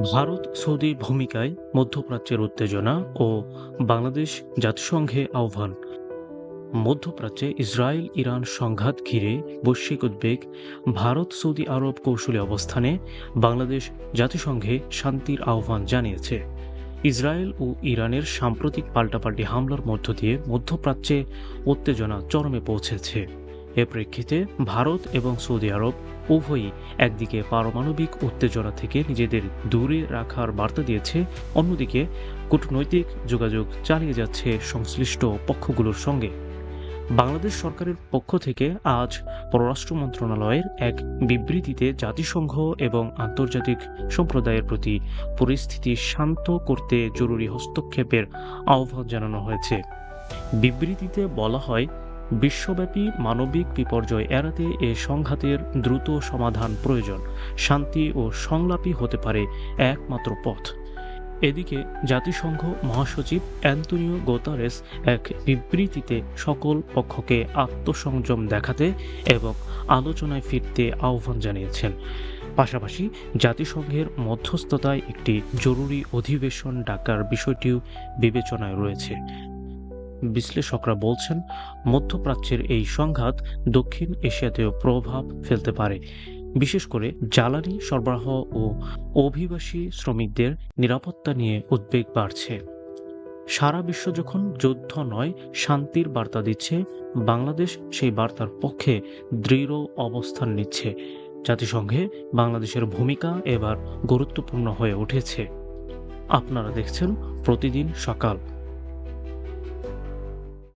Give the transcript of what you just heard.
ভারত সৌদির ভূমিকায় মধ্যপ্রাচ্যের উত্তেজনা ও বাংলাদেশ জাতিসংঘে আহ্বান। মধ্যপ্রাচ্যে ইসরায়েল ইরান সংঘাত ঘিরে বৈশ্বিক উদ্বেগ, ভারত সৌদি আরব কৌশলী অবস্থানে বাংলাদেশ জাতিসংঘে শান্তির আহ্বান জানিয়েছে। ইসরায়েল ও ইরানের সাম্প্রতিক পাল্টাপাল্টি হামলার মধ্য দিয়ে মধ্যপ্রাচ্যে উত্তেজনা চরমে পৌঁছেছে। এ প্রেক্ষিতে ভারত এবং সৌদি আরব উভয়ই একদিকে পারমাণবিক উত্তেজনা থেকে নিজেদের দূরে রাখার বার্তা দিয়েছে, অন্যদিকে কূটনৈতিক যোগাযোগ চালিয়ে যাচ্ছে সংশ্লিষ্ট পক্ষগুলোর সঙ্গে। বাংলাদেশ সরকারের পক্ষ থেকে আজ পররাষ্ট্র মন্ত্রণালয়ের এক বিবৃতিতে জাতিসংঘ এবং আন্তর্জাতিক সম্প্রদায়ের প্রতি পরিস্থিতি শান্ত করতে জরুরি হস্তক্ষেপের আহ্বান জানানো হয়েছে। বিবৃতিতে বলা হয় বিশ্বব্যাপী মানবিক বিপর্যয় এড়াতে এ সংঘাতের দ্রুত সমাধান প্রয়োজন। শান্তি ও সংলাপই হতে পারে একমাত্র পথ। এদিকে জাতিসংঘ মহাসচিব অ্যান্তনিও গোতারেস এক বিবৃতিতে সকল পক্ষকে আত্মসংযম দেখাতে এবং আলোচনায় ফিরতে আহ্বান জানিয়েছেন। পাশাপাশি জাতিসংঘের মধ্যস্থতায় একটি জরুরি অধিবেশন ডাকার বিষয়টিও বিবেচনায় রয়েছে। বিশ্লেষকরা বলছেন, মধ্যপ্রাচ্যের এই সংঘাত দক্ষিণ এশিয়াতেও প্রভাব ফেলতে পারে। বিশেষ করে জ্বালানি সরবরাহ ও অভিবাসী শ্রমিকদের নিরাপত্তা নিয়ে উদ্বেগ বাড়ছে। সারা বিশ্ব যখন যুদ্ধ নয়, শান্তির বার্তা দিচ্ছে, বাংলাদেশ সেই বার্তার পক্ষে দৃঢ় অবস্থান নিচ্ছে। জাতিসংঘে বাংলাদেশের ভূমিকা এবার গুরুত্বপূর্ণ হয়ে উঠেছে। আপনারা দেখছেন প্রতিদিন সকাল।